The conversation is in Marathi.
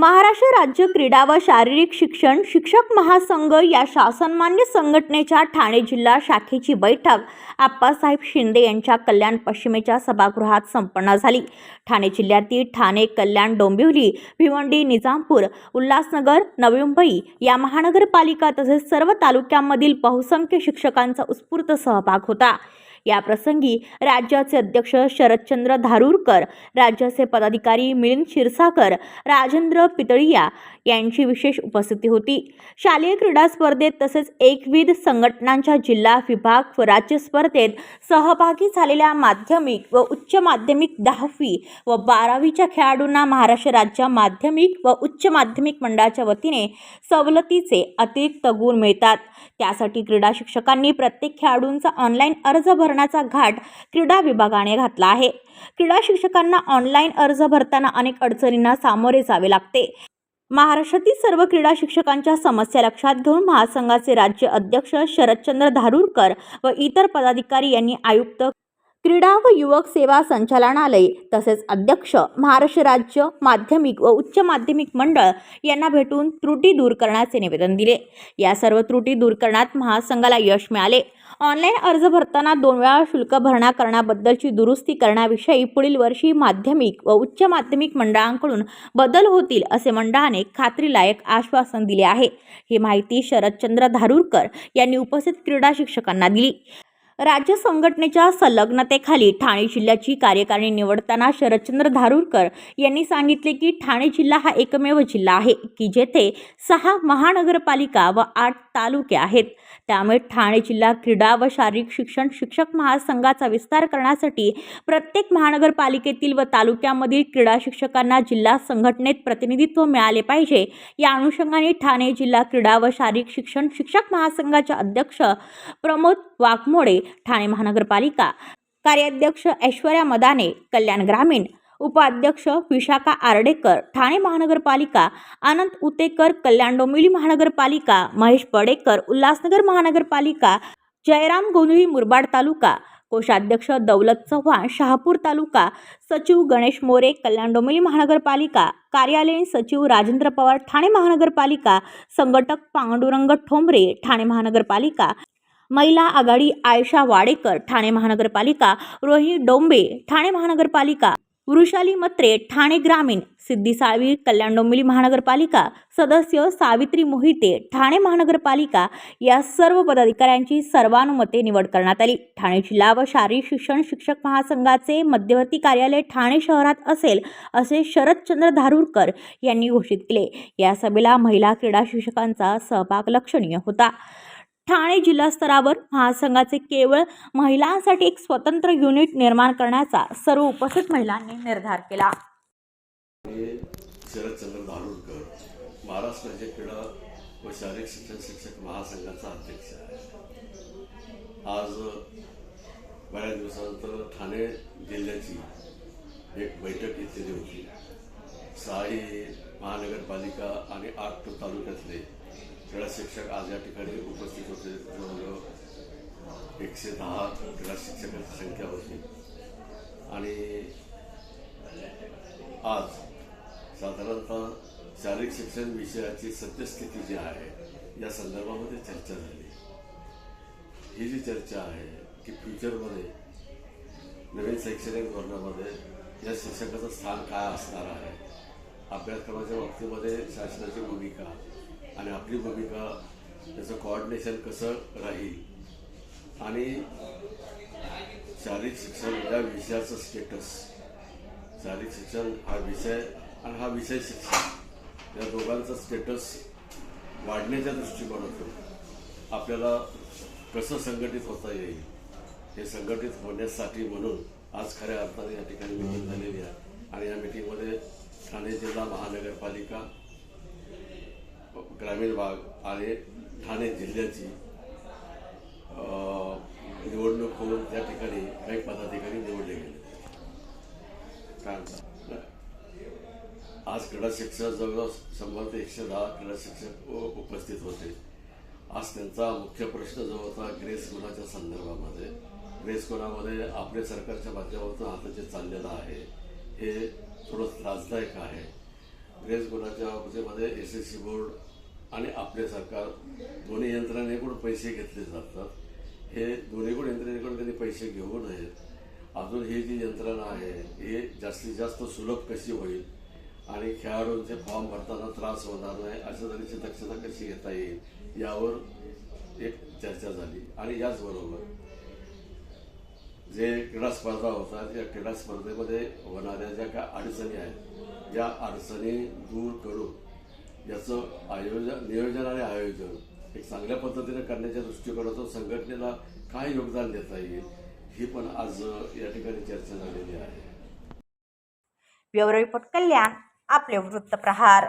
महाराष्ट्र राज्य क्रीडा व शारीरिक शिक्षण शिक्षक महासंघ या शासनमान्य संघटनेच्या ठाणे जिल्हा शाखेची बैठक आप्पासाहेब शिंदे यांच्या कल्याण पश्चिमेच्या सभागृहात संपन्न झाली. ठाणे जिल्ह्यातील ठाणे कल्याण डोंबिवली भिवंडी निजामपूर उल्हासनगर नवी मुंबई या महानगरपालिका तसेच सर्व तालुक्यांमधील बहुसंख्य शिक्षकांचा उत्स्फूर्त सहभाग होता. या प्रसंगी राज्याचे अध्यक्ष शरदचंद्र धारूरकर राज्याचे पदाधिकारी मिलिंद शिरसाकर राजेंद्र पितळिया यांची विशेष उपस्थिती होती. शालेय क्रीडा स्पर्धेत तसेच एकविध संघटनांच्या जिल्हा विभाग व राज्य स्पर्धेत सहभागी झालेल्या माध्यमिक व उच्च माध्यमिक दहावी व बारावीच्या खेळाडूंना महाराष्ट्र राज्य माध्यमिक व उच्च माध्यमिक मंडळाच्या वतीने सवलतीचे अतिरिक्त गुण मिळतात. त्यासाठी क्रीडा शिक्षकांनी प्रत्येक खेळाडूंचा ऑनलाईन अर्ज भर भरण्याचा घाट क्रीडा विभागाने घातला आहे. क्रीडा शिक्षकांना ऑनलाईन अर्ज भरताना अनेक अडचणींना सामोरे जावे लागते. महाराष्ट्रातील सर्व क्रीडा शिक्षकांच्या समस्या लक्षात घेऊन महासंघाचे राज्य अध्यक्ष शरदचंद्र धारूरकर व इतर पदाधिकारी यांनी आयुक्त क्रीडा व युवक सेवा संचालनालय तसेच अध्यक्ष महाराष्ट्र राज्य माध्यमिक व उच्च माध्यमिक मंडळ यांना भेटून त्रुटी दूर करण्याचे निवेदन दिले. या सर्व त्रुटी दूर करण्यात महासंघाला यश मिळाले. ऑनलाईन अर्ज भरताना दोन वेळा शुल्क भरणा करण्याबद्दलची दुरुस्ती करण्याविषयी पुढील वर्षी माध्यमिक व उच्च माध्यमिक मंडळांकडून बदल होतील असे मंडळाने खात्रीलायक आश्वासन दिले आहे. ही माहिती शरदचंद्र धारूरकर यांनी उपस्थित क्रीडा शिक्षकांना दिली. राज्य संघटनेच्या संलग्नतेखाली ठाणे जिल्ह्याची कार्यकारिणी निवडताना शरदचंद्र धारूरकर यांनी सांगितले की ठाणे जिल्हा हा एकमेव जिल्हा आहे की जेथे सहा महानगरपालिका व आठ तालुके आहेत. त्यामुळे ठाणे जिल्हा क्रीडा व शारीरिक शिक्षण शिक्षक महासंघाचा विस्तार करण्यासाठी प्रत्येक महानगरपालिकेतील व तालुक्यामधील क्रीडा शिक्षकांना जिल्हा संघटनेत प्रतिनिधित्व मिळाले पाहिजे. या अनुषंगाने ठाणे जिल्हा क्रीडा व शारीरिक शिक्षण शिक्षक महासंघाचे अध्यक्ष प्रमोद वाघमोडे ठाणे महानगरपालिका कार्याध्यक्ष ऐश्वर्या मदाने कल्याण ग्रामीण उपाध्यक्ष विशाखा आर्डेकर ठाणे महानगरपालिका आनंद उतेकर कल्याण डोंबिवली महानगरपालिका महेश बडेकर उल्हासनगर महानगरपालिका जयराम गोंधळी मुरबाड तालुका कोषाध्यक्ष दौलत चव्हाण शहापूर तालुका सचिव गणेश मोरे कल्याण डोंबिवली महानगरपालिका कार्यालयीन सचिव राजेंद्र पवार ठाणे महानगरपालिका संघटक पांडुरंग ठोंबरे ठाणे महानगरपालिका महिला आघाडी आयशा वाडेकर ठाणे महानगरपालिका रोहिणी डोंबे ठाणे महानगरपालिका वृषाली मत्रे ठाणे ग्रामीण सिद्धी साळवी कल्याण डोंबिवली महानगरपालिका सदस्य सावित्री मोहिते ठाणे महानगरपालिका या सर्व पदाधिकाऱ्यांची सर्वानुमते निवड करण्यात आली. ठाणे जिल्हा व शारीरिक शिक्षण शिक्षक महासंघाचे मध्यवर्ती कार्यालय ठाणे शहरात असेल असे शरदचंद्र धारूरकर यांनी घोषित केले. या सभेला महिला क्रीडा शिक्षकांचा सहभाग लक्षणीय होता. ठाणे जिल्हा स्तरावर महासंघाचे केवळ महिलांसाठी एक स्वतंत्र युनिट निर्माण करण्याचा सर्व उपस्थित महिलांनी निर्धार केला. शरदचंद्र धारूरकर महाराष्ट्र राज्य क्रीडा व शारीरिक शिक्षण शिक्षक महासंघाचा अध्यक्ष आहे आज बऱ्याच दिवसानंतर ठाणे जिल्ह्याची एक बैठक घेतलेली होती. सहाही महानगरपालिका आणि आठ तालुक्यातले क्रीडा शिक्षक आज या ठिकाणी उपस्थित होते. जवळजवळ एकशे दहा क्रीडा शिक्षकांची संख्या होती. आणि आज साधारणतः शारीरिक शिक्षण विषयाची सद्यस्थिती जी आहे या संदर्भामध्ये चर्चा झाली. ही जी चर्चा आहे की फ्युचरमध्ये नवीन शैक्षणिक धोरणामध्ये या शिक्षकाचं स्थान काय असणार आहे अभ्यासक्रमाच्या बाबतीमध्ये शासनाची भूमिका आणि आपली भूमिका त्याचं कोऑर्डिनेशन कसं राहील? आणि शारीरिक शिक्षण या विषयाचं स्टेटस शारीरिक शिक्षण हा विषय आणि हा विषय शिक्षण या दोघांचं स्टेटस वाढण्याच्या दृष्टिकोनातून आपल्याला कसं संघटित होता येईल? हे संघटित होण्यासाठी म्हणून आज खऱ्या अर्थाने या ठिकाणी मिटिंग झालेली आहे. आणि या मिटिंगमध्ये ठाणे जिल्हा महानगरपालिका ग्रामीण भाग आणि ठाणे जिल्ह्याची निवडणूक होऊन त्या ठिकाणी काही पदाधिकारी निवडले गेले. कारण आज क्रीडा शिक्षक जवळजवळ शंभर ते एकशे दहा क्रीडा शिक्षक उपस्थित होते. आज त्यांचा मुख्य प्रश्न जो होता ग्रेस गुणाच्या संदर्भामध्ये? ग्रेस गुणामध्ये आपल्या सरकारच्या माध्यमातून आता जे चाललेलं आहे. हे थोडं त्रासदायक आहे. ग्रेस गुणाच्या बाबतीमध्ये एस एस सी बोर्ड आणि आपले सरकार दोन्ही यंत्रणेकडून पैसे घेतले जातात. हे दोन्हीकडून यंत्रणेकडून त्यांनी पैसे घेऊ नयेत. अजून ही जी यंत्रणा आहे हे जास्तीत जास्त सुलभ कशी होईल आणि खेळाडूंचे फॉर्म भरताना त्रास होणार नाही अशा तऱ्हेची दक्षता कशी घेता येईल यावर एक चर्चा झाली. आणि याचबरोबर जे क्रीडा स्पर्धा होतात या क्रीडा स्पर्धेमध्ये होणाऱ्या ज्या काय अडचणी आहेत या अडचणी दूर करून याचं आयोजन नियोजन आणि आयोजन एक चांगल्या पद्धतीने करण्याच्या दृष्टिकोनातून संघटनेला काय योगदान देता येईल ही पण आज या ठिकाणी चर्चा झालेली आहे. ब्युरो रिपोर्ट कल्याण आपले वृत्तप्रहार.